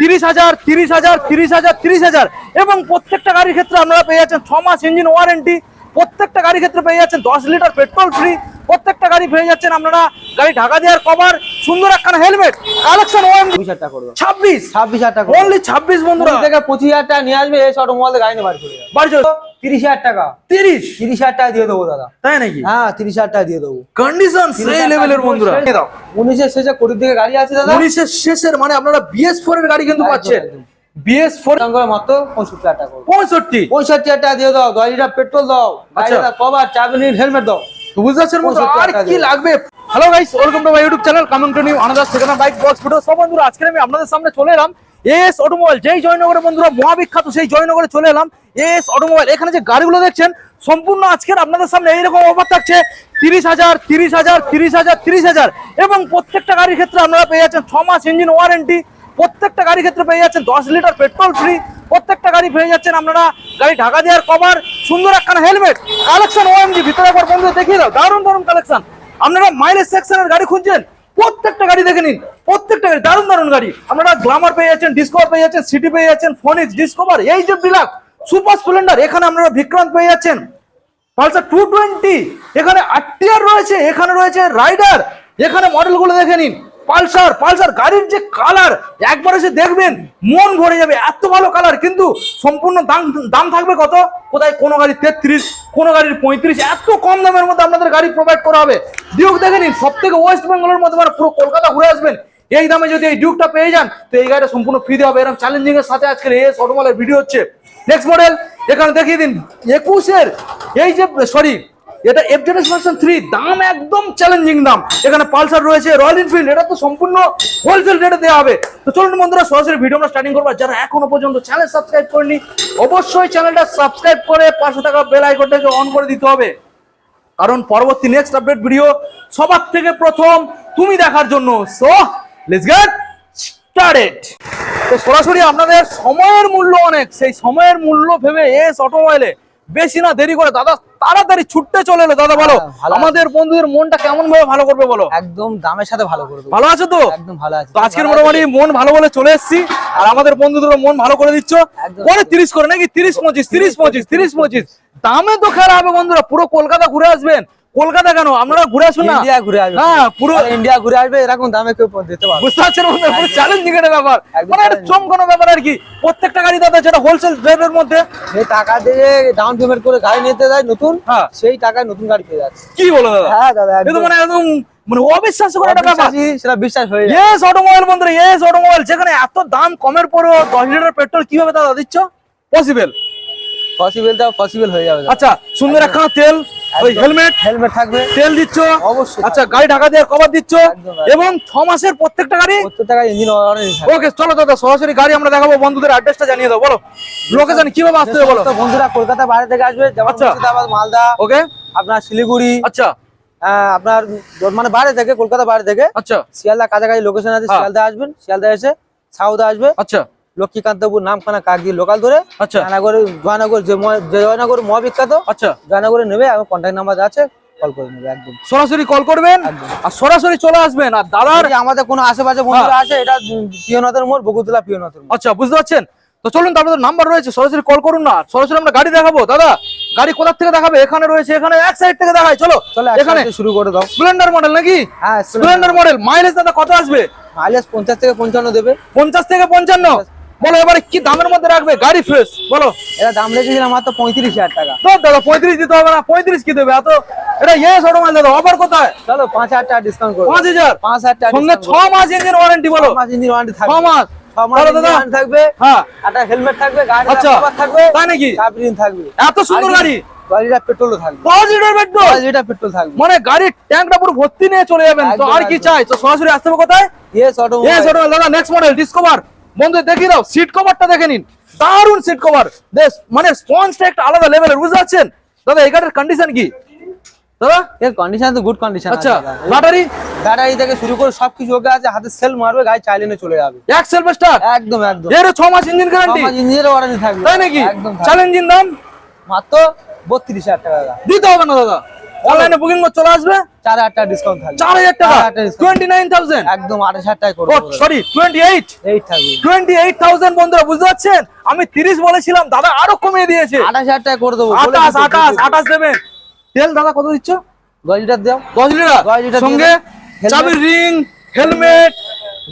তিরিশ হাজার তিরিশ হাজার তিরিশ হাজার তিরিশ হাজার। এবং প্রত্যেকটা গাড়ির ক্ষেত্রে আপনারা পেয়ে যাচ্ছেন ছ মাস ইঞ্জিন ওয়ারেন্টি। প্রত্যেকটা গাড়ির ক্ষেত্রে পেয়ে যাচ্ছেন দশ লিটার পেট্রোল ফ্রি। প্রত্যেকটা গাড়ি পেয়ে যাচ্ছেন আপনারা গাড়ি ঢাকা দেওয়ার কভার সুন্দর একখানা হেলমেট কালেকশন ওএমজি হাজার টাকা করবে ছাব্বিশ। ছাব্বিশ হাজার টাকা অনলি ছাব্বিশ বন্ধুরা। থেকে পঁচিশ হাজার টাকা নিয়ে আসবে এই অটো মোবাইল গাড়ি নিয়ে বাড়ি চলে বাড়ি চলো তিরিশ হাজার টাকা। তিরিশ? তিরিশ হাজার টাকা দিয়ে দেবো দাদা। তাই নাকি? হ্যাঁ তিরিশ হাজার টাকা দিয়ে দেবো। কন্ডিশন সেই লেভেলের বন্ধুরা। দাও। উনিশের শেষে কোটির দিকে গাড়ি আছে দাদা। উনিশের শেষের মানে আপনারা বিএস ফোর এর গাড়ি কিন্তু পাচ্ছেন। বিএস ফোর মাত্র পঁয়ষট্টি হাজার টাকা পঁয়ষট্টি? পঁয়ষট্টি হাজার টাকা দিয়ে দাও। দশ লিটার পেট্রোল দাও। আচ্ছা। গাড়িটা কভার চার হেলমেট দাও। তো বুঝতে পারছেন বন্ধুরা, 65 আর কি লাগবে? Hello guys welcome to my YouTube channel coming to new another second bike box video সব বন্ধুরা আজকে আমি আপনাদের সামনে চলে এলাম এস অটোমোবাইল যেই জয়নগরে বন্ধুরা মহাবিখ্যাত সেই জয়নগরে চলে এলাম এস অটোমোবাইল এখানে যে গাড়িগুলো দেখছেন সম্পূর্ণ আজকের আপনাদের সামনে এইরকম অফার থাকছে। তিরিশ হাজার তিরিশ হাজার তিরিশ হাজার তিরিশ হাজার। এবং প্রত্যেকটা গাড়ির ক্ষেত্রে আপনারা পেয়ে যাচ্ছেন ছ মাস ইঞ্জিন ওয়ারেন্টি প্রত্যেকটা গাড়ির ক্ষেত্রে পেয়ে যাচ্ছেন দশ লিটার পেট্রোল ফ্রি প্রত্যেকটা গাড়ি পেয়ে যাচ্ছেন আপনারা গাড়ি ঢাকা দেওয়ার কভার সুন্দর একখানা হেলমেট কালেকশন ওএমজি ভিতরে একবার বন্ধু দেখিয়ে দাও, দারুণ দারুণ কালেকশন আপনারা মাইলেজ সেকশনের গাড়ি খুঁজছেন, প্রত্যেকটা গাড়ি দেখে নিন, প্রত্যেকটা গাড়ি, দারুণ দারুণ গাড়ি। আপনারা গ্লামার পেয়ে যাচ্ছেন ডিসকভার পেয়ে যাচ্ছেন সিটি পেয়ে যাচ্ছেন ফোনিক্স ডিসকভার এই যে ডিলাক্স সুপার স্প্লেন্ডার এখানে আপনারা বিক্রান্ত পেয়ে যাচ্ছেন। পালসার টু টোয়েন্টি এখানে আরটিআর রয়েছে, এখানে রয়েছে রাইডার এখানে মডেলগুলো দেখে নিন। পালসার পালসার গাড়ির যে কালার একবার এসে দেখবেন, মন ভরে যাবে, এত ভালো কালার কিন্তু সম্পূর্ণ দাম দাম থাকবে কত? কোথায় কোনো গাড়ি তেত্রিশ, কোনো গাড়ির পঁয়ত্রিশ, এত কম দামের মধ্যে আপনাদের গাড়ি প্রোভাইড করা হবে। ডিউক দেখে নিন সব থেকে ওয়েস্ট বেঙ্গলের মধ্যে মানে পুরো কলকাতা ঘুরে আসবেন। এই দামে যদি এই ডিউকটা পেয়ে যান, তো এই গাড়িটা সম্পূর্ণ ফ্রি দেওয়া হবে। এরকম চ্যালেঞ্জিং এর সাথে আজকের এস অটোমলের ভিডিও হচ্ছে। নেক্সট মডেল এখানে দেখিয়ে দিন, একুশের, এই যে সরি এটা এফজেডএস ভার্সন থ্রি দাম একদম চ্যালেঞ্জিং দাম। এখানে পালসার রয়েছে রয়্যাল এনফিল্ড এটা তো সম্পূর্ণ হোলসেল রেটে দেওয়া হবে। তো চলুন বন্ধুরা, সরাসরি ভিডিও আমরা স্টার্টিং করব। যারা এখনও পর্যন্ত চ্যানেল সাবস্ক্রাইব করেনি অবশ্যই চ্যানেলটা সাবস্ক্রাইব করে পাঁচশো টাকা বেল আইকনটাকে অন করে দিতে হবে। কারণ পরবর্তী নেক্সট আপডেট ভিডিও সবার থেকে প্রথম তুমি দেখার জন্য। সো লেটস গেট স্টার্টেড তো সরাসরি আপনাদের সময়ের মূল্য অনেক। সেই সময়ের মূল্য ভেবে এস অটোমোবাইলে বেশি না দেরি করে দাদা তাড়াতাড়ি ছুটতে চলে এলো দাদা বলো। হ্যাঁ, আমাদের বন্ধুদের মনটা কেমন ভাবে ভালো করবে বলো? একদম দামের সাথে ভালো করবে ভালো আছো তো? একদম ভালো আছো। তো আজকের মোটামুটি মন ভালো বলে চলে এসেছি আর আমাদের বন্ধুদের মন ভালো করে দিচ্ছ। করে পরে তিরিশ করে নাকি তিরিশ পঁচিশ তিরিশ পঁচিশ তিরিশ পঁচিশ। দামে তো খেলা হবে বন্ধুরা পুরো কলকাতা ঘুরে আসবেন। কলকাতা কেন? আপনারা ঘুরে আসুন না। ইন্ডিয়া ঘুরে আসবে। হ্যাঁ পুরো ইন্ডিয়া ঘুরে আসবে এরকম দামে কেউ দিতে পারবে বুঝতে পারছেন বন্ধুরা? পুরো চ্যালেঞ্জিং একটা ব্যাপার। একদম মানে একটা। চমকানো ব্যাপার আর কি। প্রত্যেকটা গাড়ি দাদা যেটা হোলসেল রেটের মধ্যে। যে টাকা দিয়ে ডাউন পেমেন্ট করে গাড়ি নিতে যায় নতুন হ্যাঁ। সেই টাকায় নতুন গাড়ি পেয়ে যাচ্ছে। কি বলো দাদা? হ্যাঁ দাদা এ তো মানে একদম মানে অবিশ্বাস করে একটা ব্যাপার। সেটা বিশ্বাস হয়ে যায়। ইয়েস অটোমোবাইল বন্ধুরা এস অটোমোবাইল যেখানে এত দাম কমের পরেও দশ লিটার পেট্রোল কীভাবে দাদা দিচ্ছ? পসিবল পসিবল তা পসিবল হয়ে যাবে আচ্ছা সুন্দর একখানা তেল ওই হেলমেট হেলমেট থাকবে। তেল দিচ্ছ অবশ্যই। আচ্ছা গাড়ি ঢাকা দিয়ে কভার দিচ্ছ। এবং ছ মাসের প্রত্যেকটা গাড়ি ইঞ্জিন ওকে চলো দাদা সরাসরি গাড়ি আমরা দেখাবো বন্ধুদের অ্যাড্রেসটা জানিয়ে দাও বলো। লোকেশন কীভাবে আসতে হবে বলো। বন্ধুরা কলকাতা বাইরে থেকে আসবে যেমন আচ্ছা। মুর্শিদাবাদ মালদা ওকে আপনার শিলিগুড়ি আচ্ছা। আপনার মানে বাইরে থেকে কলকাতা বাইরে থেকে। আচ্ছা। শিয়ালদা কাছাকাছি লোকেশন আছে হ্যাঁ। শিয়ালদা আসবেন শিয়ালদা এসে সাউদা আসবে। আচ্ছা। লক্ষ্মীকান্তপুর নামখানা কাকদি লোকাল ধরে আচ্ছা। জয়নগর জয়নগর যে জয়নগর মহাবিখ্যাত আচ্ছা। জয়নগরে নেবে আমার কন্ট্যাক্ট নাম্বার আছে কল করে নেবে একদম। সরাসরি কল করবেন আর সরাসরি চলে আসবেন। আর দাদার আমাদের কোনো আশেপাশে বন্ধুরা আছে এটা পিয়নাথের মোড় বকুতলা পিয়নাথের আচ্ছা বুঝতে পারছেন? তো চলুন নাম্বার রয়েছে সরাসরি কল করুন না। সরাসরি আমরা গাড়ি দেখাবো। দাদা গাড়ি কোথা থেকে দেখাবে? এখানে রয়েছে এখানে এক সাইড থেকে দেখায়। চলো এখানে। শুরু করে দাও। স্প্লেন্ডার মডেল নাকি? হ্যাঁ স্প্লেন্ডার মডেল মাইলেজ দাদা কত আসবে? মাইলেজ পঞ্চাশ থেকে পঞ্চান্ন দেবে। পঞ্চাশ থেকে পঞ্চান্ন? বলো এবারে কি দামের মধ্যে রাখবে? গাড়ি ফ্রেশ বলো। এটা দাম রেখেছিলাম মাত্র পঁয়ত্রিশ হাজার টাকা। তো দাদা পঁয়ত্রিশ দিতে হবে না পঁয়ত্রিশ কি দেবে? এত এটা ইয়েস অটোমাইল দাদা? অফার কোথায়? চলো পাঁচ হাজার টাকা ডিসকাউন্ট করো। পাঁচ হাজার? পাঁচ হাজার টাকা সঙ্গে ছ মাস ইঞ্জিন ওয়ারেন্টি বলো। মাস ইঞ্জিন ওয়ারেন্টি থাকবে। ছ মাস থাকবে। হ্যাঁ। একটা হেলমেট থাকবে গাড়ি আচ্ছা। থাকবে। তাই নাকি? থাকবে। এত সুন্দর গাড়ি। পেট্রোলও থাকবে। লিটার পেট্রোল লিটার পেট্রোল থাকবে। মানে গাড়ির ট্যাঙ্কটা পুরো ভর্তি নিয়ে চলে যাবেন। তো আর কি। চাই? তো সরাসরি আসতে হবে কোথায়? ইয়েস অটো ইয়েস অটোমাইল দাদা নেক্সট মডেল ডিসকভার বন্ধু দেখিয়ে দাও সিট কভারটা দেখে নিন। দারুণ সিট কভার মানে স্পঞ্জটা একটা আলাদা লেভেলের বুঝতে পারছেন? দাদা এই গাড়ির কন্ডিশন কি? দাদা? এর কন্ডিশন তো গুড কন্ডিশন আচ্ছা ব্যাটারি ব্যাটারি থেকে শুরু করে সবকিছু ওকে আছে হাতে সেল মারবে গাড়ি চাইলে নিয়ে চলে যাবে। এক স্টার একদম একদম। এর মাস ইঞ্জিন গ্যারান্টি আমার ইঞ্জিনের ওয়ারেন্টি থাকবে তাই নাকি? একদম চ্যালেঞ্জিং দাম? মাত্র বত্রিশ হাজার টাকা দাম। দিতে হবে না দাদা। অনলাইনে বুকিং করে চলে আসবে? চার হাজার টাকা ডিসকাউন্ট থাকবে। চার হাজার টাকা? চার হাজার টাকা discount। টোয়েন্টি নাইন থাউজেন্ড একদম আঠাশ হাজার টাকা করব সরি টোয়েন্টি এইট এই থাকবে। টোয়েন্টি এইট থাউজেন্ড বন্ধুরা বুঝতে পারছেন? আমি তিরিশ বলেছিলাম দাদা আরও কমিয়ে দিয়েছে। আঠাশ হাজার টাকা করে দেবো আঠাশ আঠাশ আঠাশ দেবেন। তেল দাদা কত দিচ্ছ? দশ লিটার দাও। দশ লিটার? দশ লিটার সঙ্গে চাবির রিং হেলমেট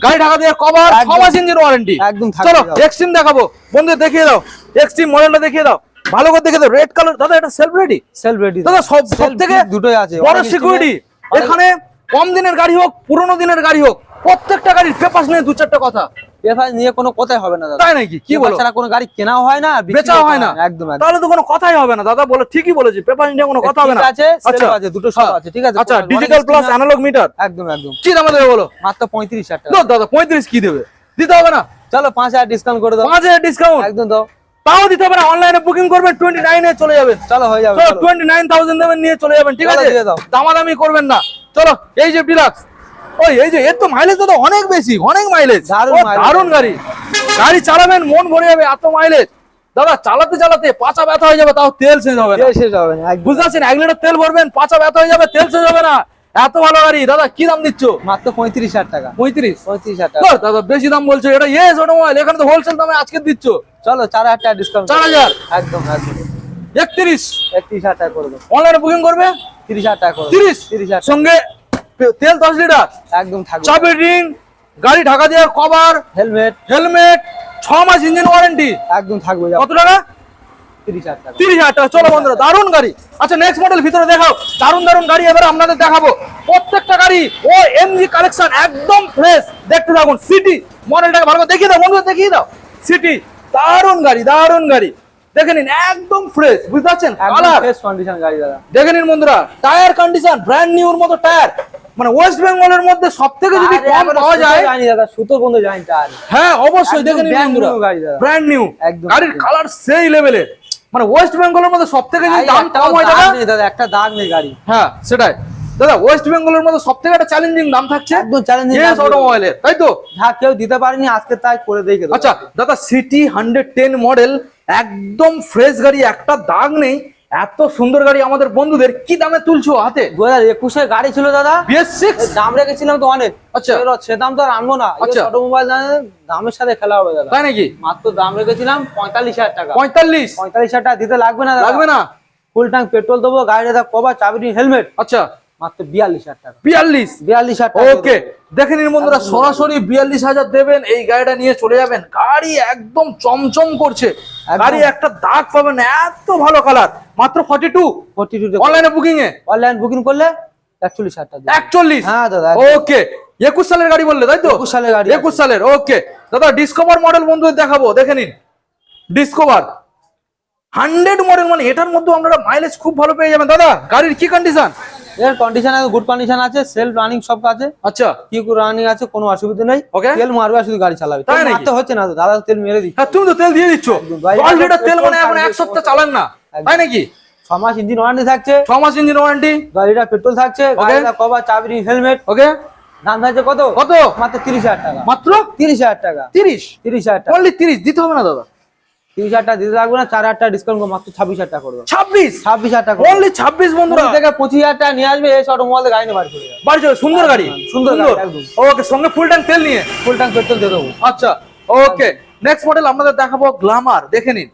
গাড়ি ঢাকা দিয়ে কভার ছ একদম। মাস ইঞ্জিন ওয়ারেন্টি একদম চলো। এক্সট্রিম দেখাবো। বন্ধু দেখিয়ে দাও। এক্সট্রিম মডেলটা দেখিয়ে দাও। ভালো করে দেখে রেড কালার দাদা এটা সেলফ রেডি সেলফ রেডি দাদা সব সব থেকে দুটোই আছে বড় সিকিউরিটি এখানে কম দিনের গাড়ি হোক পুরোনো দিনের গাড়ি হোক প্রত্যেকটা গাড়ির পেপার নিয়ে দু চারটা কথা। পেপার নিয়ে কোনো কথাই হবে না দাদা। তাই নাকি? কি বলো? ছাড়া কোনো গাড়ি কেনাও হয় না বেচাও হয় না। একদম তাহলে তো কোনো কথাই হবে না দাদা বলো ঠিকই বলেছি পেপার নিয়ে কোনো কথা হবে না। আছে, self আছে, দুটো সব আছে, ঠিক আছে? আচ্ছা ডিজিটাল প্লাস অ্যানালগ মিটার একদম একদম। কি দামে দেবে বলো? মাত্র পঁয়ত্রিশ হাজার টাকা। দাদা পঁয়ত্রিশ কি দেবে? দিতে হবে না। চলো পাঁচ হাজার ডিসকাউন্ট করে দাও। পাঁচ হাজার ডিসকাউন্ট একদম দাও। তাও দিতে না অনলাইনে বুকিং করবেন টোয়েন্টি নাইনে চলে যাবেন। চলো হয়ে যাবে চলো। টোয়েন্টি নাইন থাউজেন্ড দেবেন নিয়ে চলে যাবেন ঠিক আছে। দামাদামি করবেন না। চলো এই যে ডিলাক্স ওই এই যে এর তো মাইলেজ তো অনেক বেশি অনেক মাইলেজ দারুণ গাড়ি। গাড়ি চালাবেন মন ভরে যাবে এত মাইলেজ দাদা চালাতে চালাতে পাচা ব্যথা হয়ে যাবে তাও তেল শেষ হবে না। শেষ হবে না বুঝতে পারছেন? এক লিটার তেল ভরবেন পাচা ব্যথা হয়ে যাবে তেল শেষ হবে না। এত ভালো গাড়ি। দাদা কি দাম দিচ্ছ? মাত্র পঁয়ত্রিশ হাজার টাকা। পঁয়ত্রিশ? পঁয়ত্রিশ হাজার টাকা। দাদা বেশি দাম বলছো এটা ইয়েস মোবাইল এখানে তো হোলসেল দামে আজকে দিচ্ছ। চলো চার হাজার টাকা ডিসকাউন্ট চার হাজার? একদম একদম। একত্রিশ? একত্রিশ হাজার টাকা করে দাও অনলাইনে বুকিং করবে? তিরিশ হাজার টাকা করে তিরিশ? তিরিশ হাজার সঙ্গে তেল দশ লিটার। একদম থাকবে। চাবির রিং গাড়ি ঢাকা দেওয়ার কভার হেলমেট হেলমেট ছ মাস ইঞ্জিন ওয়ারেন্টি একদম থাকবে। কত টাকা? তিরিশ হাজার টাকা। চলো বন্ধুরা দারুণ গাড়ি। আচ্ছা নেক্সট মডেল ভিতরে দেখাও। গাড়ি এবার আপনাদের দেখাবো। প্রত্যেকটা গাড়ি ও এমজি কালেকশন একদম ফ্রেশ দেখতে থাকুন সিটি মডেলটাকে ভালো করে দেখিয়ে দাও বন্ধুরা দেখিয়ে দাও। সিটি দারুণ গাড়ি দারুণ গাড়ি। দেখে নিন একদম ফ্রেশ বুঝতে পারছেন? কালার ফ্রেশ কন্ডিশন গাড়ি দাদা। দেখে নিন বন্ধুরা টায়ার কন্ডিশন ব্র্যান্ড নিউর মতো টায়ার মানে ওয়েস্ট বেঙ্গলের মধ্যে সব থেকে যদি কম পাওয়া যায় জানি দাদা। সুতো বন্ধু জানি তার হ্যাঁ অবশ্যই একদম দেখে নিন বন্ধুরা। ব্র্যান্ড নিউ গাড়ির কালার সেই লেভেলের মানে ওয়েস্ট বেঙ্গলের মধ্যে সব থেকে যদি দাম কম হয় দাদা? একটা দাগ নেই গাড়ি। হ্যাঁ সেটাই। দাদা ওয়েস্ট বেঙ্গলের মধ্যে সব থেকে একটা চ্যালেঞ্জিং দাম থাকছে একদম চ্যালেঞ্জিং এস। অটোমোবাইলের তাই তো? যা কেউ দিতে পারেনি আজকে তাই করে দেখে আচ্ছা দাদা সিটি হান্ড্রেড টেন মডেল একদম ফ্রেশ গাড়ি একটা দাগ নেই। এত সুন্দর গাড়ি আমাদের বন্ধুদের কি দামে তুলছো হাতে? দু হাজার একুশের গাড়ি ছিল দাদা। দাম রেখেছিলাম তো অনেক। আচ্ছা। সে দাম তো আর আনব না। আচ্ছা। অটোমোবাইল দামের সাথে খেলা হবে দাদা। তাই নাকি? মাত্র দাম রেখেছিলাম পঁয়তাল্লিশ হাজার টাকা। পঁয়তাল্লিশ? পঁয়তাল্লিশ হাজার টাকা দিতে লাগবে না লাগবে না? ফুল ট্যাঙ্ক পেট্রোল দেবো গাড়ি দাদা কবার চাবি হেলমেট আচ্ছা। মাত্র বিয়াল্লিশ হাজার টাকা। বিয়াল্লিশ? বিয়াল্লিশ হাজার ওকে দেখে নিন বন্ধুরা সরাসরি বিয়াল্লিশ হাজার দেবেন এই গাড়িটা নিয়ে চলে যাবেন। গাড়ি একদম চমচম করছে। গাড়ি একটা দাগ পাবেন এত ভালো কালার। মাত্র ফর্টি টু ফোর্টি টু অনলাইনে বুকিং এ অনলাইন বুকিং করলে একচল্লিশ হাজার টাকা একচল্লিশ? হ্যাঁ দাদা ওকে একুশ সালের গাড়ি বললে তাই তো? 21 সালের গাড়ি একুশ সালের ওকে। দাদা ডিসকভার মডেল বন্ধুদের দেখাবো দেখে নিন। ডিসকভার হান্ড্রেড মডেল মানে এটার মধ্যে আপনারা মাইলেজ খুব ভালো পেয়ে যাবেন। দাদা গাড়ির কি কন্ডিশন এর কন্ডিশন আছে গুড কন্ডিশন আছে সেলফ রানিং সব আছে আচ্ছা। কি রানিং আছে কোনো অসুবিধা নেই। Okay. তেল মারবে শুধু গাড়ি চালাবে। তাই তেল নাকি? হচ্ছে না তো দাদা তেল মেরে দিচ্ছে। হ্যাঁ তুমি তো তেল দিয়ে দিচ্ছ। লিটার তেল মানে এখন এক সপ্তাহ চালান না। তাই নাকি? ছ মাস ইঞ্জিন ওয়ারেন্টি থাকছে। ছ মাস ইঞ্জিন ওয়ারেন্টি গাড়িটা পেট্রোল থাকছে। গাড়িটা কভার চাবি হেলমেট ওকে দাম থাকছে কত? কত? মাত্র তিরিশ হাজার টাকা। মাত্র? তিরিশ হাজার টাকা। তিরিশ? তিরিশ হাজার টাকা। অনলি তিরিশ। দিতে হবে না দাদা। তিরিশ হাজার টাকা দিতে লাগবে না চার হাজার টাকা ডিসকাউন্ট মাত্র ছাব্বিশ হাজার টাকা করবে। ছাব্বিশ? ছাব্বিশ হাজার টাকা অনলি ছাব্বিশ বন্ধুরা? থেকে পঁচিশ হাজার টাকা নিয়ে আসবে এসে অটোমোবাইল গাড়ি নিয়ে বাড়ি চলে বাড়ি চলে সুন্দর গাড়ি? সুন্দর ওকে সঙ্গে ফুল ট্যাঙ্ক তেল নিয়ে? ফুল ট্যাঙ্ক পেট্রোল দিয়ে দেবো। আচ্ছা ওকে। নেক্সট মডেল আপনাদের দেখাবো গ্লামার দেখে নিন।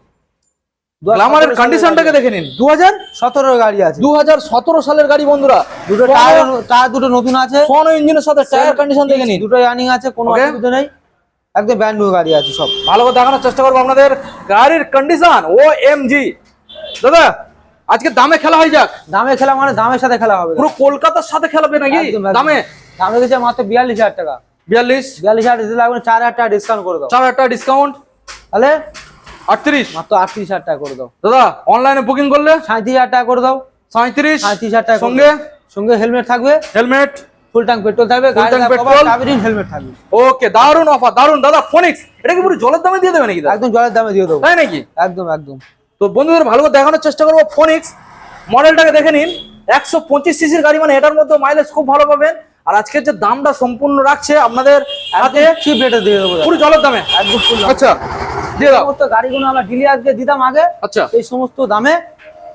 গ্লামারের কন্ডিশনটাকে দেখে নিন। দু হাজার সতেরো গাড়ি আছে। দু হাজার সতেরো সালের গাড়ি বন্ধুরা। দুটো টায়ার টায়ার দুটো নতুন আছে। সোনো ইঞ্জিনের সাথে টায়ার কন্ডিশন দেখে নিন। দুটো রানিং আছে কোনো. অসুবিধা নেই। একদম ব্র্যান্ড নিউ গাড়ি আছে সব। ভালো করে দেখানোর চেষ্টা করব আপনাদের। গাড়ির কন্ডিশন ও এম জি দাদা আজকে দামে খেলা হয়ে যাক। দামে খেলা মানে দামের সাথে খেলা হবে। পুরো কলকাতার সাথে খেলাবে নাকি। দামে? দামে গেছে মাত্র বিয়াল্লিশ হাজার টাকা। বিয়াল্লিশ? বিয়াল্লিশ হাজার দিতে লাগবে চার হাজার টাকা ডিসকাউন্ট করে দাও। চার হাজার টাকা ডিসকাউন্ট তাহলে? আটত্রিশ? মাত্র আটত্রিশ হাজার টাকা করে দাও। দাদা অনলাইনে বুকিং করলে? সাঁত্রিশ হাজার টাকা করে দাও। সাঁত্রিশ সাঁত্রিশ হাজার টাকা সঙ্গে? সঙ্গে হেলমেট থাকবে। হেলমেট ফুল ট্যাঙ্ক পেট্রোল থাকবে Full tank petrol। হেলমেট থাকবে। ওকে দারুণ অফার দারুণ দাদা ফোনিক্স এটা কি পুরো জলের দামে দিয়ে দেবে নাকি একদম জলের দামে দিয়ে দেবো। তাই নাকি? একদম একদম। তো বন্ধুদের ভালো করে দেখানোর চেষ্টা করব ফোনিক্স মডেলটাকে দেখে নিন। একশো পঁচিশ সিসির গাড়ি মানে এটার মধ্যে মাইলেজ খুব ভালো পাবেন। আর আজকের যে দামটা সম্পূর্ণ রাখছে আপনাদের হাতে চিপ রেটে দিয়ে দেবো। পুরো জলের দামে। একদম আচ্ছা দিয়ে দাও। সমস্ত গাড়িগুলো আমরা ডিলিয়ারকে দিতাম আগে। আচ্ছা। এই সমস্ত দামে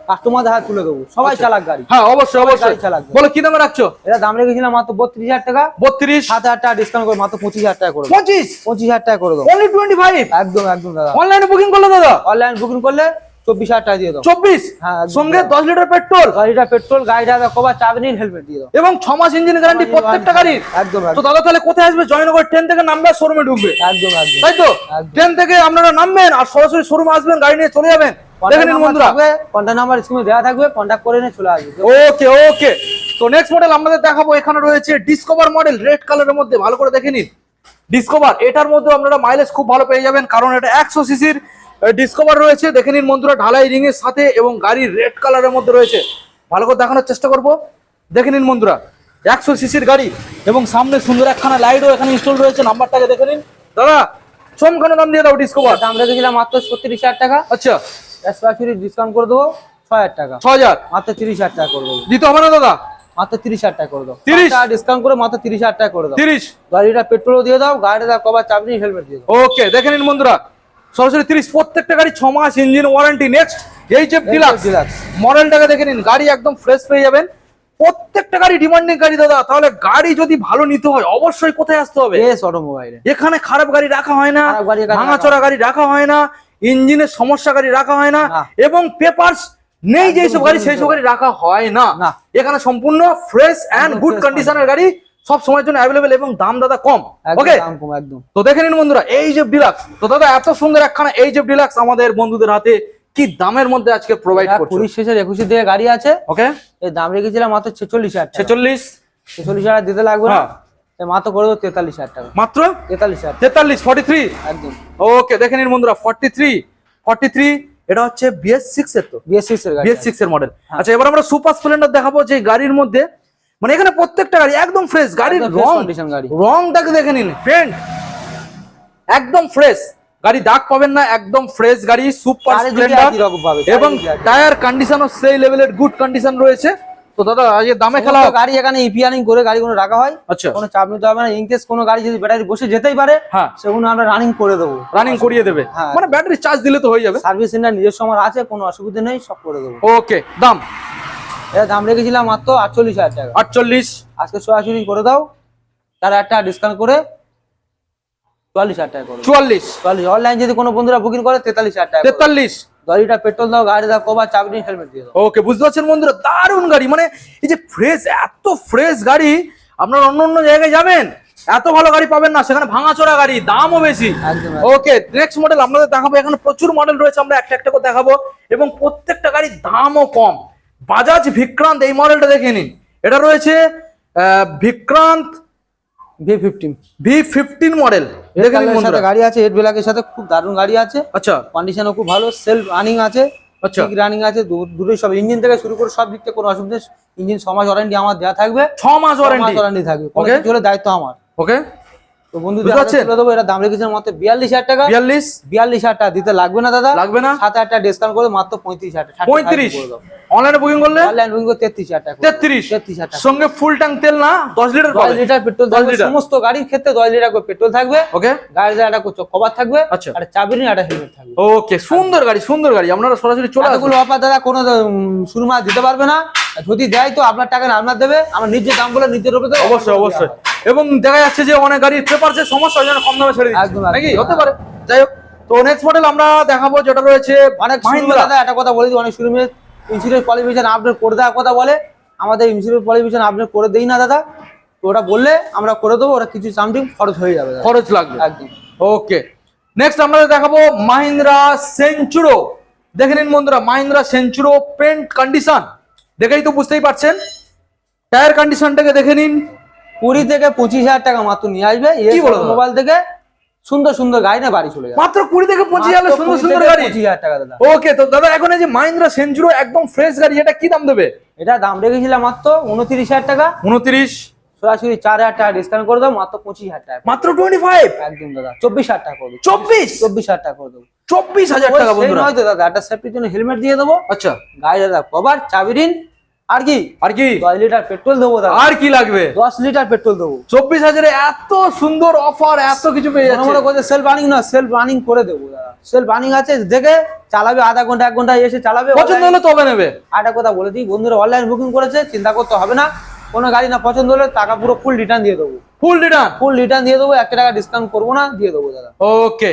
কাস্টমারদের হাত তুলে দেবো। সবাই চালাক গাড়ি। হ্যাঁ অবশ্যই অবশ্যই। চালাবে। বলো কি দামে রাখছো? এটা দাম রেখেছিলাম মাত্র বত্রিশ হাজার টাকা। বত্রিশ। সাত হাজার টাকা ডিসকাউন্ট করে মাত্র পঁচিশ হাজার টাকা করে পঁচিশ? পঁচিশ হাজার টাকা করে দেবো। অনলি টোয়েন্টি ফাইভ একদম একদম দাদা। অনলাইনে বুকিং করলে দাদা? অনলাইন বুকিং করলে চব্বিশ হাজার টাকা দিয়ে দেবো চব্বিশ? হ্যাঁ, সঙ্গে দশ লিটার পেট্রোল? গাড়িটা পেট্রোল গাড়িটা কবার চাবি নিন হেলমেট দিয়ে দেবো এবং ছ মাস ইঞ্জিন গ্যারান্টি প্রত্যেকটা গাড়ির? একদম তো দাদা তাহলে কোথায় আসবে? জয়নগর ট্রেন থেকে নামবে শোরুমে ঢুকবে। একদম একদম। তাই তো? ট্রেন থেকে আপনারা নামবেন আর সরাসরি শোরুমে আসবেন গাড়ি নিয়ে চলে যাবেন। দেখে নিন বন্ধুরা। কন্ট্যাক্ট নাম্বার স্ক্রিনে দেওয়া থাকবে কন্ট্যাক্ট করে নিয়ে চলে আসবে। ওকে ওকে। তো নেক্সট মডেল আমাদের দেখাবো এখানে রয়েছে ডিসকভার মডেল রেড কালারের মধ্যে ভালো করে দেখে নিন। ডিসকভার এটার মধ্যে আপনারা মাইলেজ খুব ভালো পেয়ে যাবেন কারণ এটা একশো সিসির ডিসকভার রয়েছে দেখে নিন বন্ধুরা ঢালাই রিং এর সাথে এবং গাড়ির রেড কালারের মধ্যে রয়েছে। ভালো করে দেখানোর চেষ্টা করব। দেখে নিন বন্ধুরা একশো সিসির গাড়ি এবং সামনে সুন্দর একখানা লাইটও এখানে ইনস্টল রয়েছে নাম্বারটাকে দেখে নিন। দাদা চমকানো দাম দিয়ে দাও ডিসকভার দাম রেখেছিলাম মাত্র ছত্রিশ হাজার টাকা। আচ্ছা। স্পেশালি ডিসকাউন্ট করে দেবো ছ হাজার টাকা। ছ হাজার? মাত্র তিরিশ হাজার টাকা করে দেবো। দিতে হবে না দাদা? মাত্র তিরিশ হাজার টাকা করে দাও 30? ডিসকাউন্ট করে মাত্র তিরিশ হাজার টাকা করে দাও তিরিশ? গাড়িটা পেট্রোলও দিয়ে দাও গাড়িটা কবার চাবি হেলমেট দিয়ে দাও। ওকে দেখে নিন বন্ধুরা। সরাসরি তিরিশ প্রত্যেকটা গাড়ি ছ মাস ইঞ্জিন ওয়ারেন্টি নেক্সট এই যে ডিলাক্স ডিলাক্স মডেলটাকে দেখে নিন গাড়ি একদম ফ্রেশ পেয়ে যাবেন। প্রত্যেকটা গাড়ি ডিমান্ডিং গাড়ি দাদা। তাহলে গাড়ি যদি ভালো নিতে হয় অবশ্যই কোথায় আসতে হবে? অটোমোবাইলে এখানে খারাপ গাড়ি রাখা হয় না ভাঙাচোরা গাড়ি রাখা হয় না ইঞ্জিনের সমস্যা গাড়ি রাখা হয় না। এবং পেপারস নেই যে সব গাড়ি সেই সব গাড়ি রাখা হয় না। এখানে সম্পূর্ণ ফ্রেশ অ্যান্ড গুড কন্ডিশনের গাড়ি সব সময়ের জন্য অ্যাভেলেবেল এবং দাম দাদা কম। ওকে দাম কম একদম। তো দেখে নিন বন্ধুরা এই যে ডিলাক্স তো দাদা এত সুন্দর একখানা এই যে ডিলাক্স আমাদের বন্ধুদের হাতে কি দামের মধ্যে আজকে প্রোভাইড করছে? কুড়ি শেষের একুশে দিকে গাড়ি আছে। ওকে এই দাম রেখেছিলাম মাত্র ছেচল্লিশ হাজার টাকা। ছেচল্লিশ? ছেচল্লিশ হাজার দিতে লাগবে না। হ্যাঁ। মাত্র করে দেবো তেতাল্লিশ হাজার টাকা। মাত্র? তেতাল্লিশ হাজার তেতাল্লিশ ফর্টি থ্রি একদম। ওকে দেখে নিন বন্ধুরা ফর্টি থ্রি ফর্টি থ্রি এটা হচ্ছে বিএস সিক্স এর তো? বিএস সিক্স এর গাড়ি। বিএস সিক্স এর মডেল হ্যাঁ। আচ্ছা এবার আমরা সুপার স্প্লেন্ডার দেখাবো যে গাড়ির মধ্যে মানে এখানে প্রত্যেকটা গাড়ি একদম ফ্রেশ গাড়ির রং রংটাকে দেখে নিন ফ্রেন্ড একদম ফ্রেশ গাড়ি দাগ পাবেন না একদম ফ্রেশ গাড়ি সুপার স্প্লেন্ডার এবং টায়ার কন্ডিশনও সেই লেভেলের গুড কন্ডিশন রয়েছে। তো দাদা আজকে দামে খেলা গাড়ি এখানে ইপিআরিং করে গাড়ি কোনো রাখা হয়। আচ্ছা। কোনো চাপ নিতে হবে না ইনকেস কোনো গাড়ি যদি ব্যাটারি বসে যেতেই পারে হ্যাঁ। সেগুলো আমরা রানিং করে দেবো। রানিং করিয়ে দেবে। হ্যাঁ। মানে ব্যাটারি চার্জ দিলে তো হয়ে যাবে। সার্ভিস সেন্টার নিজস্ব আমার আছে কোনো অসুবিধা নেই সব করে দেবো। ওকে দাম। এটা দাম রেখেছিলাম মাত্র আটচল্লিশ হাজার টাকা। আটচল্লিশ। আজকে সরাসরি করে দাও তার একটা ডিসকাউন্ট করে চুয়াল্লিশ হাজার টাকা করে চুয়াল্লিশ। চুয়াল্লিশ। অনলাইন যদি কোনো বন্ধুরা বুকিং করে তেতাল্লিশ হাজার টাকা তেতাল্লিশ। গাড়িটা পেট্রোল দাও গাড়ি দাও চাবি হেলমেট দিয়ে দাও। ওকে বুঝতে পারছেন বন্ধুরা? দারুণ গাড়ি। মানে এই যে ফ্রেশ এত ফ্রেশ গাড়ি আপনার অন্য অন্য জায়গায় যাবেন এত ভালো গাড়ি পাবেন না সেখানে ভাঙাচোরা গাড়ি দামও বেশি। ওকে নেক্সট মডেল আপনাদের দেখাবো। এখানে প্রচুর মডেল রয়েছে আমরা একটা একটা করে দেখাবো। এবং প্রত্যেকটা গাড়ির দামও কম। বাজাজ ভিক্রান্ত এই মডেলটা দেখে নিন। এটা রয়েছে আহ, Vikrant V fifteen V fifteen model সাথে গাড়ি আছে এড ব্ল্যাকের সাথে খুব দারুণ গাড়ি আছে। আচ্ছা। কন্ডিশনও খুব ভালো সেলফ রানিং আছে। আচ্ছা। রানিং আছে দুটোই সব ইঞ্জিন থেকে শুরু করে সব দিক থেকে কোনো অসুবিধা ইঞ্জিন ছ মাস ওয়ারেন্টি আমার দেওয়া থাকবে। ছ মাস ওয়ারেন্টি ওয়ারেন্টি থাকবে। হলে দায়িত্ব আমার। ওকে তো বন্ধু বুঝতে পারছেন? তুলে দেবো এটা দাম রেখেছিলাম মাত্র বিয়াল্লিশ হাজার টাকা। বিয়াল্লিশ? বিয়াল্লিশ হাজার টাকা দিতে লাগবে না দাদা। লাগবে না? সাত হাজার টাকা ডিসকাউন্ট করে মাত্র পঁয়ত্রিশ হাজার টাকা। পঁয়ত্রিশ? অনলাইনে বুকিং করলে? অনলাইন বুকিং করে তেত্রিশ হাজার টাকা তেত্রিশ? তেত্রিশ হাজার টাকা। সঙ্গে ফুল ট্যাঙ্ক তেল না? দশ লিটার দশ লিটার পেট্রোল থাকবে সমস্ত গাড়ির ক্ষেত্রে দশ লিটার করে পেট্রোল থাকবে। ওকে গাড়িতে একটা কভার থাকবে। আচ্ছা। আর চাবি একটা হেলমেট থাকবে। ওকে সুন্দর গাড়ি সুন্দর গাড়ি। আপনারা সরাসরি চলে আসুন। অফার দাদা কোনো শুরু মাস দিতে পারবে না। যদি দেয় তো আপনার টাকা আপনার দেবে আমার নিজের দাম বলে নিজের উপরে অবশ্যই অবশ্যই। এবং দেখা যাচ্ছে যে অনেক গাড়ির পেপারসের সমস্যা ওই জন্য কম দামে ছেড়ে দিচ্ছে। নাকি? হতে পারে। যাই হোক তো নেক্সট মডেল আমরা দেখাবো যেটা রয়েছে অনেক দাদা একটা কথা বলে দিই অনেক শুরু ইন্স্যুরেন্স কোয়ালিফিকেশন আপডেট করে দেওয়ার কথা বলে। আমাদের ইন্স্যুরেন্স কোয়ালিফিকেশন আপডেট করে দেই না দাদা। তো ওটা বললে আমরা করে দেবো ওরা কিছু সামথিং খরচ হয়ে যাবে খরচ লাগবে। একদম। ওকে নেক্সট আমরা দেখাবো মাহিন্দ্রা সেঞ্চুরো দেখে নিন বন্ধুরা মাহিন্দ্রা সেঞ্চুরো পেন্ট কন্ডিশন দেখেই তো বুঝতেই পারছেন। টায়ার কন্ডিশনটাকে দেখে নিন। কুড়ি থেকে পঁচিশ হাজার টাকা মাত্র নিয়ে আসবে। মোবাইল থেকে সুন্দর সুন্দর গাড়ি না বাড়ি চলে যাবে। মাত্র কুড়ি থেকে পঁচিশ হাজার সুন্দর সুন্দর গাড়ি। পঁচিশ হাজার টাকা দাদা। ওকে তো দাদা এখন এই যে মাহিন্দ্রা সেঞ্চুরো একদম ফ্রেশ গাড়ি এটা কি দাম দেবে? এটা দাম রেখেছিলাম মাত্র উনত্রিশ হাজার টাকা। উনত্রিশ। সরাসরি চার হাজার টাকা ডিসকাউন্ট করে দাও মাত্র পঁচিশ হাজার টাকা। মাত্র টোয়েন্টি ফাইভ একদম দাদা চব্বিশ হাজার টাকা করে দেবো। চব্বিশ? চব্বিশ হাজার টাকা করে দেবো। চব্বিশ হাজার টাকা বন্ধুরা। নয় দাদা একটা সেফটির জন্য হেলমেট দিয়ে দেবো। আচ্ছা। গাড়ি দাদা কভার চাবি ঋণ আর কি? আর কি? দশ লিটার পেট্রোল দেবো দাদা। আর কি লাগবে? দশ লিটার পেট্রোল দেবো। চব্বিশ হাজারে এত সুন্দর অফার এত কিছু পেয়ে যাচ্ছে। রানিং না রানিং করে দেবো দাদা। রানিং আছে দেখে চালাবে আধা ঘণ্টা এক ঘণ্টা এসে চালাবে পছন্দ হলে তবে নেবে। আর একটা কথা বলে দিই বন্ধুরা অনলাইন বুকিং করেছে চিন্তা করতে হবে না। কোনো গাড়ি না পছন্দ হলে টাকা পুরো ফুল রিটার্ন দিয়ে দেবো। ফুল রিটার্ন ফুল রিটার্ন দিয়ে দেবো একটা টাকা ডিসকাউন্ট করব না দিয়ে দেবো দাদা। ওকে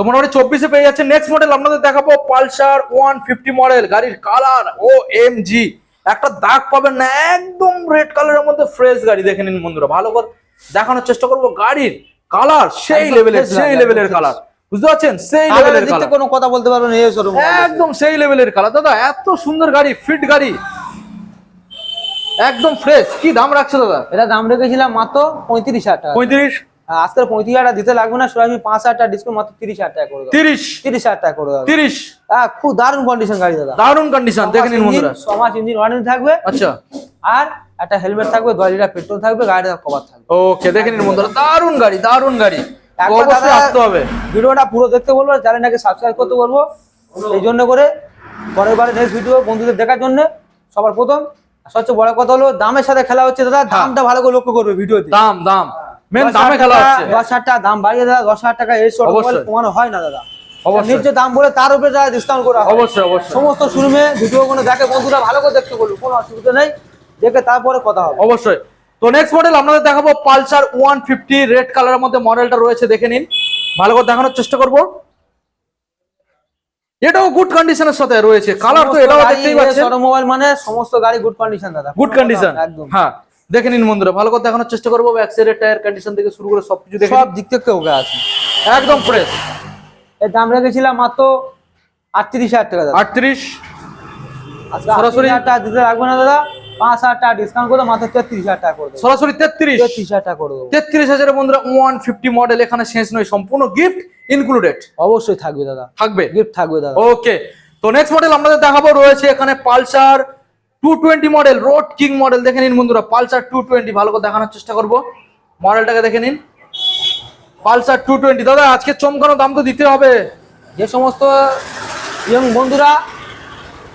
তো মোটামুটি চব্বিশে পেয়ে যাচ্ছে। নেক্সট মডেল আপনাদের দেখাবো পালসার ওয়ান ফিফটি মডেল গাড়ির কালার ও এম জি একটা দাগ পাবেন না একদম রেড কালারের মধ্যে ফ্রেশ গাড়ি দেখে নিন বন্ধুরা ভালো করে দেখানোর চেষ্টা করব। গাড়ির কালার সেই লেভেলের সেই লেভেলের কালার বুঝতে পারছেন? সেই লেভেলের কালার কোনো কথা বলতে এই শোরুম একদম সেই লেভেলের কালার দাদা এত সুন্দর গাড়ি ফিট গাড়ি। একদম ফ্রেশ কি দাম রাখছো দাদা? এটা দাম রেখেছিলাম মাত্র পঁয়ত্রিশ হাজার টাকা। পঁয়ত্রিশ? আজকের পঁয়ত্রিশ হাজার দিতে লাগবে না সরাসরি পাঁচ হাজার টাকা ডিসকাউন্ট মাত্র তিরিশ হাজার টাকা করে তিরিশ? তিরিশ হাজার টাকা করে তিরিশ? হ্যাঁ খুব দারুণ কন্ডিশন গাড়ি দাদা। দারুণ কন্ডিশন দেখে নিন বন্ধুরা। সমাজ ইঞ্জিন ওয়ারেন্টি থাকবে। আচ্ছা। আর একটা হেলমেট থাকবে দশ লিটার পেট্রোল থাকবে গাড়িটা কভার থাকবে। ওকে দেখে নিন বন্ধুরা দারুণ গাড়ি দারুণ গাড়ি। অবশ্যই আসতে হবে। ভিডিওটা পুরো দেখতে বলব চ্যানেলটাকে সাবস্ক্রাইব করতে বলব। এই জন্য করে পরের বারে নেক্সট ভিডিও বন্ধুদের দেখার জন্য সবার প্রথম। সবচেয়ে বড় কথা হলো দামের সাথে খেলা হচ্ছে দাদা দামটা ভালো করে লক্ষ্য করবে ভিডিওতে। দাম দাম। মেন দামে খেলা হচ্ছে। দশ হাজার টাকা দাম বাড়িয়ে দাদা দশ হাজার টাকা এই শর্ট। কমানো হয় না দাদা। অবশ্যই। দাম বলে তার উপরে যারা ডিসকাউন্ট করা অবশ্যই অবশ্যই। সমস্ত শোরুমে ভিডিও গুলো দেখে বন্ধুরা ভালো করে দেখতে বলব কোনো অসুবিধা নেই। দেখে তারপরে কথা হবে। অবশ্যই। তো নেক্সট মডেল আপনাদের দেখাবো পালসার ওয়ান ফিফটি রেড কালারের মধ্যে মডেলটা রয়েছে দেখে নিন। ভালো করে দেখানোর চেষ্টা করব। এটাও গুড কন্ডিশনের সাথে রয়েছে। কালার তো এটাও দেখতেই পাচ্ছেন। মোবাইল মানে সমস্ত গাড়ি গুড কন্ডিশন দাদা। গুড কন্ডিশন একদম। হ্যাঁ। দেখে নিন বন্ধুরা ভালো করে দেখানোর চেষ্টা করব সাইডের টায়ার কন্ডিশন থেকে শুরু করে সবকিছু দেখে সব দিক থেকে ওকে আছে। একদম ফ্রেশ এর দাম রেখেছিলাম মাত্র আটত্রিশ হাজার টাকা আটত্রিশ? সরাসরি- টাকা দিতে লাগবে না দাদা। পাঁচ হাজার টাকা ডিসকাউন্ট করে মাত্র তেত্রিশ হাজার টাকা করে সরাসরি তেত্রিশ? তেত্রিশ হাজার টাকা করে দেবো। তেত্রিশ হাজারের বন্ধুরা ওয়ান ফিফটি মডেল এখানে শেষ নয় সম্পূর্ণ গিফট ইনক্লুডেড অবশ্যই থাকবে দাদা। থাকবে? গিফট থাকবে দাদা। ওকে তো নেক্সট মডেল আপনাদের দেখাবো রয়েছে এখানে Pulsar two twenty model road king model দেখে নিন বন্ধুরা, পালসার টু টোয়েন্টি ভালো করে দেখানোর চেষ্টা করব। মডেলটাকে দেখে নিন। পালসার টু টোয়েন্টি দাদা, আজকে চমকানো দাম তো দিতে হবে। যে সমস্ত ইয়ং বন্ধুরা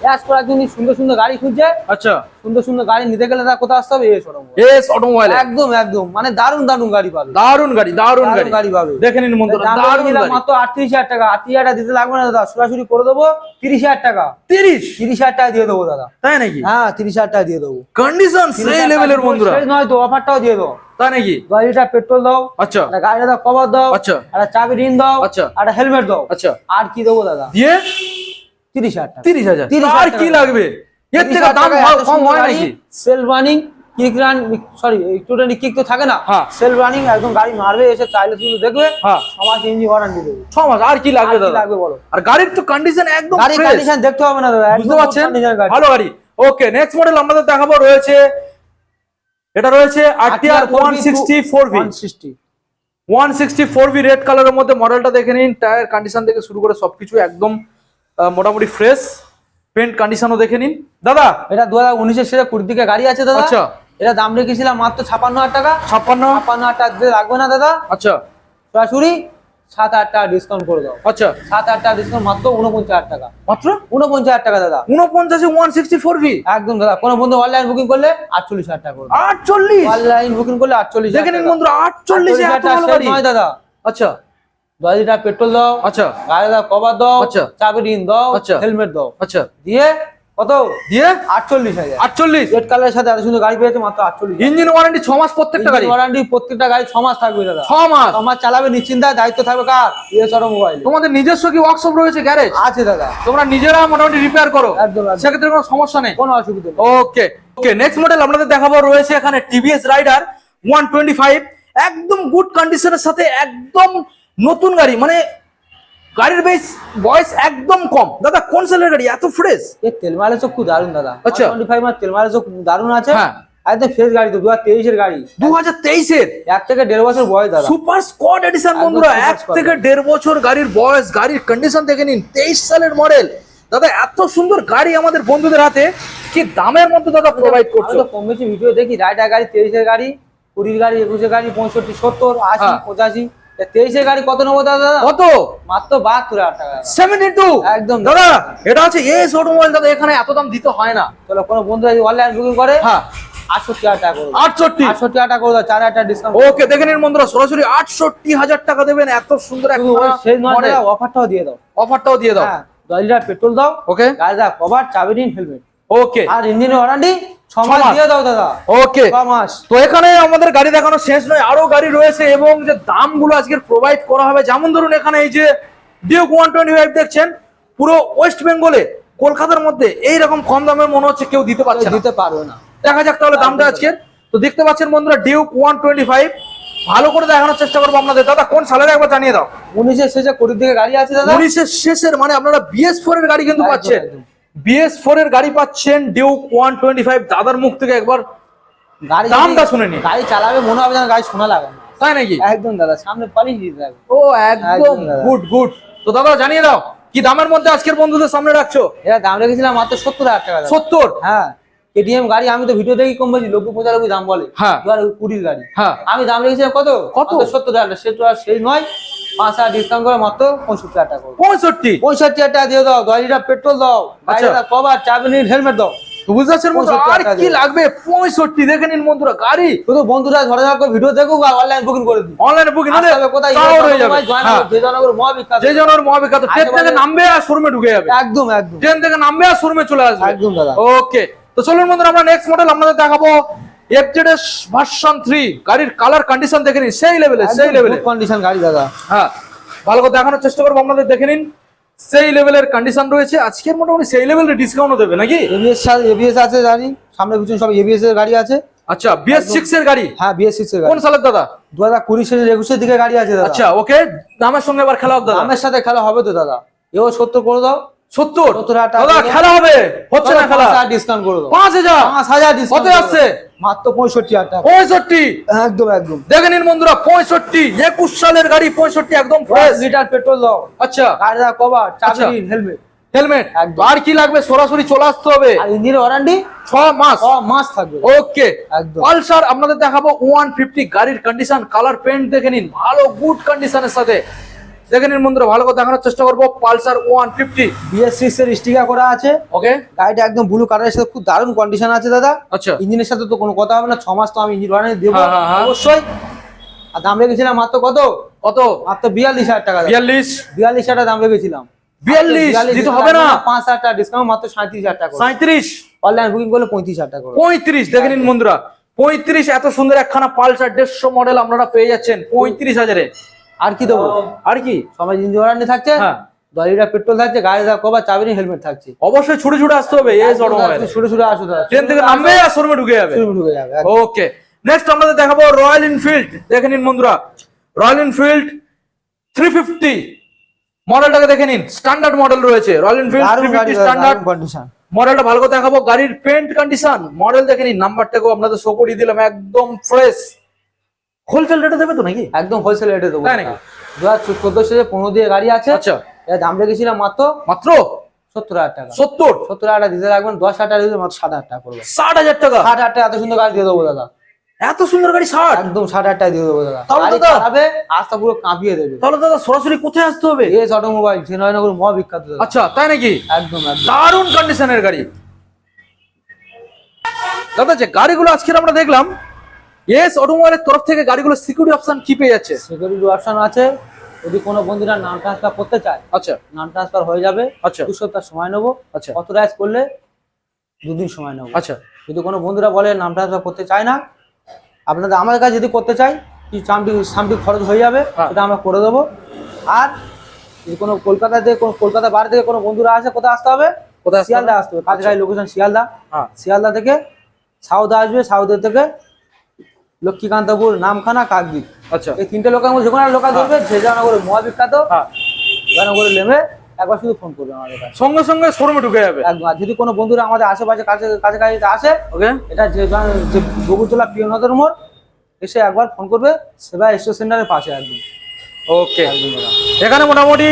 অ্যাশ করার জন্য সুন্দর সুন্দর গাড়ি খুঁজছে। আচ্ছা। সুন্দর সুন্দর গাড়ি নিতে গেলে তার কোথায় আসতে হবে? S automobile. একদম একদম। মানে দারুণ দারুণ গাড়ি পাবে। দারুণ গাড়ি দারুণ গাড়ি। গাড়ি পাবে। দেখে নিন বন্ধুরা দারুণ গাড়ি। মাত্র আটত্রিশ হাজার টাকা। আটত্রিশ হাজার টাকা দিতে লাগবে না দাদা। সরাসরি করে দেবো। তিরিশ হাজার টাকা। তিরিশ? তিরিশ হাজার টাকা দিয়ে দেবো দাদা। তাই নাকি? হ্যাঁ তিরিশ হাজার টাকা দিয়ে দেবো। কন্ডিশন সেই লেভেলের বন্ধুরা। শেষ নয় তো অফারটাও দিয়ে দাও তাই নাকি? লিটার পেট্রোল দাও। আচ্ছা। গাড়িটা দাও কভার দাও। আচ্ছা। একটা চাবি রিন দাও। আচ্ছা। একটা হেলমেট দাও। আচ্ছা। আর কি দেবো দাদা? দিয়ে? তিরিশ হাজার তিরিশ হাজার। আর কি লাগবে? এর থেকে দাম কম হয় নাকি? Self running kick run sorry student kick তো থাকে না। হ্যাঁ। রানিং একদম গাড়ি মারবে এসে চাইলে শুধু দেখবে হ্যাঁ। ইঞ্জিন ওয়ারেন্টি দেবে। ছ আর কি লাগবে দাদা? লাগবে বলো? আর গাড়ির তো কন্ডিশন একদম গাড়ি কন্ডিশন দেখতে হবে না দাদা বুঝতে পারছেন? গাড়ি। ভালো গাড়ি। ওকে নেক্সট মডেল আমাদের দেখাবো রয়েছে এটা রয়েছে RTR one sixty four V 160 one sixty four V red কালারের মধ্যে মডেলটা দেখে নিন টায়ার কন্ডিশন থেকে শুরু করে সবকিছু একদম মোটামুটি ফ্রেশ পেন্ট কন্ডিশনও দেখে নিন। দাদা! এটা দু হাজার উনিশের সেরা কুড়ি দিকে গাড়ি আছে দাদা। আচ্ছা। এটা দাম রেখেছিলাম মাত্র ছাপান্ন হাজার টাকা। ছাপ্পান্ন? ছাপান্ন হাজার টাকা লাগবে না দাদা। আচ্ছা। সরাসরি সাত হাজার টাকা ডিসকাউন্ট করে দাও। আচ্ছা। সাত হাজার টাকা ডিসকাউন্ট মাত্র উনপঞ্চাশ হাজার টাকা। মাত্র? উনপঞ্চাশ হাজার টাকা দাদা। উনপঞ্চাশে ওয়ান সিক্সটি ফোর ভি একদম দাদা। কোনো বন্ধু অনলাইন বুকিং করলে আটচল্লিশ হাজার টাকা আটচল্লিশ? অনলাইন বুকিং করলে আটচল্লিশ দেখে নিন বন্ধুরা আটচল্লিশে ভালো গাড়ি। নয় দাদা। আচ্ছা। দশ লিটার পেট্রোল দাও আচ্ছা। গাড়ি দাও কভার দাও আচ্ছা। চাবি রিন দাও আচ্ছা। হেলমেট দাও। আচ্ছা। দিয়ে কত? দিয়ে? আটচল্লিশ হাজার। আটচল্লিশ? রেড কালারের সাথে এত সুন্দর গাড়ি পেয়েছে মাত্র আটচল্লিশ ইঞ্জিন ওয়ারেন্টি ছ মাস প্রত্যেকটা গাড়ি? ওয়ারান্টি প্রত্যেকটা গাড়ি ছ মাস থাকবে দাদা। ছ মাস? ছ মাস চালাবে নিশ্চিন্তায় দায়িত্ব থাকবে কার? ইয়ে চরম মোবাইল তোমাদের নিজস্ব কি ওয়ার্কশপ রয়েছে গ্যারেজ আছে দাদা। তোমরা নিজেরা মোটামুটি রিপেয়ার করো। একদম একদম। সেক্ষেত্রে কোনো সমস্যা নেই। কোনো অসুবিধা নেই। ওকে ওকে নেক্সট মডেল আপনাদের দেখাবো রয়েছে এখানে TVS Raider one twenty five একদম গুড কন্ডিশনের সাথে একদম নতুন গাড়ি মানে গাড়ির বেশ বয়স একদম কম। দাদা কোন সেলের গাড়ি? এত ফ্রেশ এই তেল মাইলেজ খুব দারুণ দাদা। আচ্ছা। টোয়েন্টি ফাইভ তেল মাইলেজ দারুণ আছে। হ্যাঁ। একদম ফ্রেশ গাড়ি তো দু হাজার তেইশের গাড়ি। দু হাজার তেইশের? এক থেকে দেড় বছর বয়স দাদা। সুপার স্কোয়াড এডিশন বন্ধুরা এক থেকে দেড় বছর গাড়ির বয়স গাড়ির কন্ডিশন দেখে নিন তেইশ সালের মডেল দাদা এত সুন্দর গাড়ি আমাদের বন্ধুদের হাতে। কি দামের মধ্যে দাদা প্রোভাইড করছ? তো কম বেশি ভিডিও দেখি রাইডার গাড়ি তেইশের গাড়ি কুড়ির গাড়ি একুশের গাড়ি পঁয়ষট্টি সত্তর আশি হ্যাঁ। পঁচাশি। তেইশের গাড়ি কত নেব দাদা? কত? মাত্র বাহাত্তর হাজার টাকা। সেভেন্টি টু একদম। দাদা এটা হচ্ছে এস অটোমোবাইল দাদা এখানে এত দাম দিতে হয় না। চলো কোনো বন্ধু যদি অনলাইন বুকিং করে হ্যাঁ। আটষট্টি হাজার টাকা করব আটষট্টি? আটষট্টি হাজার টাকা করে দাও চার হাজার ডিসকাউন্ট ওকে দেখে নিন বন্ধুরা সরাসরি আটষট্টি হাজার টাকা দেবেন এত সুন্দর সেই অফারটাও দিয়ে দাও। অফারটাও দিয়ে দাও। হ্যাঁ দশ লিটার পেট্রোল দাও ওকে গাড়ি কভার চাবি দিন হেলমেট ওকে আর ওয়ারান্টি। দিয়ে দাও দাদা। ওকে মাস তো এখানে আমাদের গাড়ি দেখানো শেষ নয় আরও গাড়ি রয়েছে এবং যে দামগুলো আজকে প্রোভাইড করা হবে যেমন ধরুন এখানে এই যে ডিউক ওয়ান টোয়েন্টি ফাইভ দেখছেন পুরো ওয়েস্ট বেঙ্গলে কলকাতার মধ্যে এই রকম কম দামে মনে হচ্ছে কেউ দিতে পারছে দিতে পারবে না। দেখা যাক তাহলে দামটা আজকে। তো দেখতে পাচ্ছেন বন্ধুরা ডিউক ওয়ান টোয়েন্টি ফাইভ ভালো করে দেখানোর চেষ্টা করব আপনাদের। দাদা কোন সালের একবার জানিয়ে দাও। উনিশের শেষে কুড়ির দিকে গাড়ি আছে দাদা? উনিশের শেষের মানে আপনারা বিএস ফোর এর গাড়ি কিন্তু পাচ্ছেন। বিএস ফোর এর গাড়ি পাচ্ছেন ডিউক ওয়ান টোয়েন্টি ফাইভ দাদার মুখ থেকে একবার গাড়ি দামটা শুনে নিন। গাড়ি চালাবে মনে হবে যেন গাড়ি শোনা লাগে তাই নাকি? একদম দাদা সামনে পালিয়ে দিতে থাকবে ও একদম। গুড গুড তো দাদা জানিয়ে দাও কি দামের মধ্যে আজকের বন্ধুদের সামনে রাখছো? এরা দাম রেখেছিলাম মাত্র সত্তর হাজার টাকা সত্তর? হ্যাঁ। কেটিএম গাড়ি আমি তো ভিডিও দেখি কম বলছি নব্বই পঁচানব্বই দাম বলে। হ্যাঁ। কুড়ির গাড়ি। হ্যাঁ। আমি দাম রেখেছিলাম কত? কত? সত্তর হাজার সে তো আর সেই নয়। পাঁচ হাজার ডিসকাউন্ট করে মাত্র পঁয়ষট্টি হাজার টাকা। পঁয়ষট্টি? পঁয়ষট্টি হাজার টাকা দিয়ে দাও দশ লিটার পেট্রোল দাও আচ্ছা। কভার হেলমেট দাও। বুঝতে পারছেন বন্ধুরা? 65 আর কি লাগবে? পঁয়ষট্টি দেখে নিন বন্ধুরা গাড়ি। শুধু বন্ধুরা ধরে ধরে ভিডিও দেখুক আর অনলাইন বুকিং করে দিই অনলাইনে বুকিং কোথায়? যাবে। হ্যাঁ। যে জনগর মহাবিখ্যাত জনের মহাবিখ্যাত ট্রেন থেকে নামবে আর শোরুমে ঢুকে যাবে। একদম একদম। ট্রেন থেকে নামবে আর শোরুমে চলে আসবে। একদম দাদা। ওকে তো চলুন বন্ধুরা আমরা নেক্সট মডেল আপনাদের দেখাবো। এফজেডএস ভার্সন 3 গাড়ির কালার কন্ডিশন দেখে নিন সেই লেভেলে সেই লেভেলে কন্ডিশন গাড়ি দাদা। হ্যাঁ ভালো করে দেখানোর চেষ্টা করব আপনাদের দেখে নিন সেই লেভেলের কন্ডিশন রয়েছে। আজকের মোটামুটি সেই লেভেলের ডিসকাউন্টও দেবে নাকি? এবিএস এবিএস আছে জানি। সামনে পিছনে সব এবিএস এর গাড়ি আছে। আচ্ছা বিএস সিক্স এর গাড়ি? হ্যাঁ বিএস সিক্স এর কোন সালের দাদা? দু হাজার কুড়ি একুশের দিকে গাড়ি আছে দাদা। আচ্ছা ওকে দামের সঙ্গে এবার খেলা হবে দাদা। দামের সাথে খেলা হবে তো দাদা। এও সত্তর করে দাও। সত্তর। 70,000 টাকা দাদা দেবো। খেলা হবে। হচ্ছে না খেলা? ডিসকাউন্ট করে দাও। পাঁচ হাজার। পাঁচ হাজার কত আসছে? মাত্র পঁয়ষট্টি হাজার পঁয়ষট্টি। একদম একদম। দেখে নিন বন্ধুরা পঁয়ষট্টি। একুশ সালের গাড়ি পঁয়ষট্টি একদম ফ্রেশ লিটার পেট্রোল দাও। আচ্ছা। গাড়িটা কভার চাবি। হেলমেট হেলমেট আর কি লাগবে? সরাসরি চলে আসতে হবে। আর ইঞ্জিনের ওয়ারেন্টি ছ মাস। মাস থাকবে। ওকে। একদম। পালসার আপনাদের দেখাবো ওয়ান ফিফটি গাড়ির কন্ডিশন কালার পেন্ট দেখে নিন। ভালো গুড কন্ডিশনের সাথে। দেখে নিন বন্ধুরা ভালো করে দেখানোর চেষ্টা করব। Pulsar one fifty. BS six এর স্টিকার করা আছে। ওকে গাড়িটা একদম ব্লু কালারের সাথে খুব দারুণ কন্ডিশন আছে দাদা। আচ্ছা। ইঞ্জিনের সাথে তো কোনো কথা হবে না ছ মাস তো আমি ইঞ্জিন দেবো। হ্যাঁ, হ্যাঁ, হ্যাঁ। অবশ্যই। আর দাম রেখেছিলাম মাত্র কত? কত? মাত্র বিয়াল্লিশ হাজার টাকা বিয়াল্লিশ। বিয়াল্লিশ হাজার দাম রেখেছিলাম। বিয়াল্লিশ? দিতে হবে না? পাঁচ হাজার টাকা ডিসকাউন্ট মাত্র সাঁত্রিশ হাজার টাকা। সাঁত্রিশ? অনলাইন বুকিং করলে পঁয়ত্রিশ হাজার টাকা। পঁয়ত্রিশ দেখে নিন বন্ধুরা। পঁয়ত্রিশ এত সুন্দর একখানা পালসার দেড়শো মডেল আপনারা পেয়ে যাচ্ছেন পঁয়ত্রিশ হাজারে। আর কি দেবো? আর কি? সবাই ইঞ্জিন ওয়ারেন্টি থাকছে? হ্যাঁ। দশ লিটার পেট্রোল থাকছে গাড়ি দা কবার চাবি হেলমেট থাকছে। অবশ্যই ছুটে ছুটে আসতে হবে এস অটোমোবাইল ছুটে ছুটে আসো দাদা ট্রেন থেকে নামবে আর শোরুমে ঢুকে যাবে। ছুটে ঢুকে যাবে ওকে নেক্সট দেখাবো রয়্যাল এনফিল্ড দেখে নিন বন্ধুরা রয়্যাল এনফিল্ড থ্রি ফিফটি মডেলটাকে দেখে নিন স্ট্যান্ডার্ড মডেল রয়েছে। রয়্যাল এনফিল্ড স্ট্যান্ডার্ড কন্ডিশন মডেলটা ভালো করে দেখাবো গাড়ির পেন্ট কন্ডিশন মডেল দেখে নিন নাম্বারটাকেও আপনাদের শো করিয়ে দিলাম একদম ফ্রেশ হোলসেল রেটে দেবে তো নাকি? একদম হোলসেল রেটে দেবো। তাই নাকি? দু হাজার চোদ্দ সালে পনেরো দিয়ে গাড়ি আছে। আচ্ছা। এর দাম রেখেছিলাম মাত্র মাত্র? সত্তর হাজার টাকা। সত্তর? সত্তর হাজার টাকা দিতে রাখবেন দশ হাজার টাকা মাত্র ষাট হাজার টাকা করবে ষাট হাজার টাকা? ষাট হাজার টাকা এত সুন্দর গাড়ি দিয়ে দেবো দাদা। এত সুন্দর গাড়ি ষাট? একদম ষাট হাজার টাকা দিয়ে দেবো দাদা। তাহলে পুরো কাঁপিয়ে দেবে। তাহলে দাদা সরাসরি কোথায় আসতে হবে? এস অটোমোবাইল মহাবিখ্যাত আচ্ছা তাই নাকি? একদম একদম। দারুণ কন্ডিশনের গাড়ি। দাদা যে গাড়িগুলো আজকে আমরা দেখলাম এস অটোমোবাইলের তরফ থেকে গাড়িগুলো সিকিউরিটি অপশন কি পেয়ে যাচ্ছে? সিকিউরিটি অপশন আছে। যদি কোনো বন্ধুরা নাম ট্রান্সফার করতে চায় আচ্ছা। নাম ট্রান্সফার হয়ে যাবে। আচ্ছা। দু সপ্তাহ সময় নেব। আচ্ছা। অথরাইজ করলে দুদিন সময় নেব। আচ্ছা। যদি কোনো বন্ধুরা বলে নাম ট্রান্সফার করতে চায় না আপনাদের আমার কাছে যদি করতে চাই কি সামটি সামটি খরচ হয়ে যাবে হ্যাঁ। সেটা আমরা করে দেবো। আর যদি কোনো কলকাতা থেকে কোনো কলকাতা বাইরে থেকে কোনো বন্ধুরা আসে কোথায় আসতে হবে? কোথায় শিয়ালদা আসতে হবে। কাছাকাছি লোকেশন শিয়ালদা। হ্যাঁ। শিয়ালদা থেকে সাউদা আসবে সাউদের থেকে লক্ষ্মীকান্তপুর নামখানা কাকদ্বীপ। আচ্ছা। এই তিনটে লোকের মধ্যে যে কোনো লোকাল ধরবে যে জনগরের মহাবিখ্যাত হ্যাঁ। নেমে একবার শুধু ফোন করবে আমাদের কাছে। সঙ্গে সঙ্গে শোরুমে ঢুকে যাবে। একদম। যদি কোনো বন্ধুরা আমাদের আশেপাশে কাছে কাছাকাছি আসে ওকে। এটা যে যে বগুতলা প্রিয়নগর মোড় এসে একবার ফোন করবে সেবা স্টোর সেন্টারের পাশে একদম। ওকে। এখানে মোটামুটি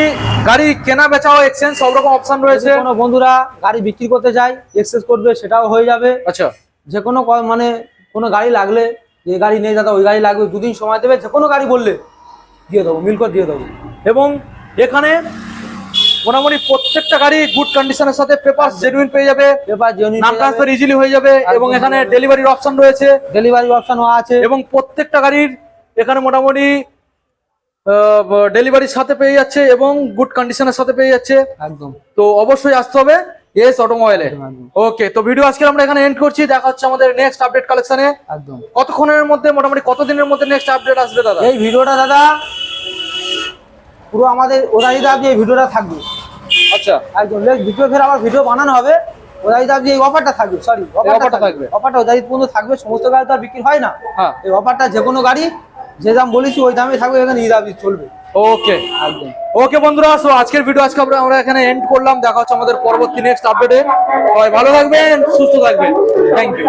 গাড়ি কেনা বেচা ও এক্সচেঞ্জ সব রকম অপশন রয়েছে। কোনো বন্ধুরা গাড়ি বিক্রি করতে চায় এক্সেস করবে সেটাও হয়ে যাবে। আচ্ছা। যে কোনো মানে কোনো গাড়ি লাগলে যে গাড়ি নেই দাদা ওই গাড়ি লাগবে দুদিন সময় দেবে যে কোনো গাড়ি বললে দিয়ে দেবো মিল করে দিয়ে দেবো। এবং এখানে মোটামুটি প্রত্যেকটা গাড়ি গুড কন্ডিশনের সাথে পেপার জেনুইন পেয়ে যাবে পেপার জেনুইন নাম ট্রান্সফার ইজিলি হয়ে যাবে এবং এখানে ডেলিভারির অপশন রয়েছে। ডেলিভারি অপশনও আছে। এবং প্রত্যেকটা গাড়ির এখানে মোটামুটি ডেলিভারির সাথে পেয়ে যাচ্ছে এবং গুড কন্ডিশনের সাথে পেয়ে যাচ্ছে। একদম। তো অবশ্যই আসতে হবে। এস অটোমোবাইলে ওকে তো ভিডিও আজকে আমরা এখানে এন্ড করছি। দেখা হচ্ছে আমাদের নেক্সট আপডেট কালেকশনে একদম। কতক্ষণের মধ্যে মোটামুটি কতদিনের মধ্যে নেক্সট আপডেট আসবে দাদা? এই ভিডিওটা দাদা পুরো আমাদের ওরাইদা আপনি এই ভিডিওটা থাকবে। আচ্ছা। একদম ভিডিও ফের আবার ভিডিও বানানো হবে। ওরাইদা আপনি এই অফারটা থাকবে সরি অফারটা থাকবে। অফারটা ওদাই পর্যন্ত থাকবে সমস্ত গাড়ি তো আর বিক্রি হয় না। হ্যাঁ। এই অফারটা যে কোনো গাড়ি যে দাম বলেছি ওই দামে থাকবে এখানে ঈদ আপনি চলবে। ওকে একদম ওকে বন্ধুরা সো আজকের ভিডিও আজকে আমরা এখানে এন্ড করলাম। দেখা হচ্ছে আমাদের পরবর্তী নেক্সট আপডেটে সবাই ভালো থাকবেন, সুস্থ থাকবেন। Thank you